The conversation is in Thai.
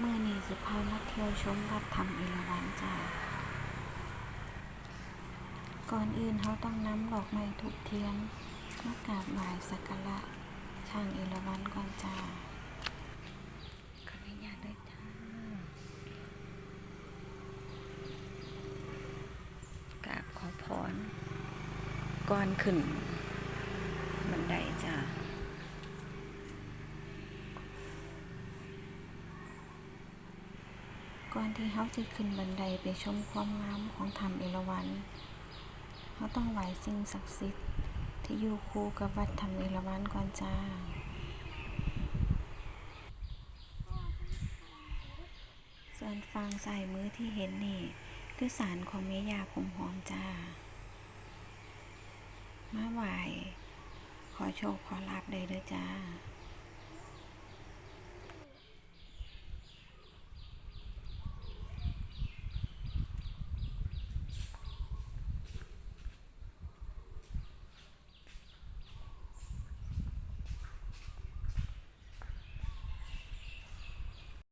เมื่อนี้สิพามาเที่ยวชมวัดธรรมเอราวัณจ้า ก่อนอื่นเขาต้องนำดอกไม้ถูกเทียนมากราบไหว้สักการะช่างเอราวัณก่อนจ้าขออนุญาตด้วยจ้า กราบขอพรก่อนขึ้น บันไดจ้า ก่อนที่เขาจะขึ้นบันไดไปชมความงามของธรรมเอราวัณเขาต้องไหวสิ่งศักดิ์สิทธิ์ที่อยู่คู่กับวัดธรรมเอราวัณก่อนจ้าส่วนฟังใส่มือที่เห็นนี่คือสารของเมยาผมหอมจ้า มาไหวขอโชคขอลาบได้เด้อจ้า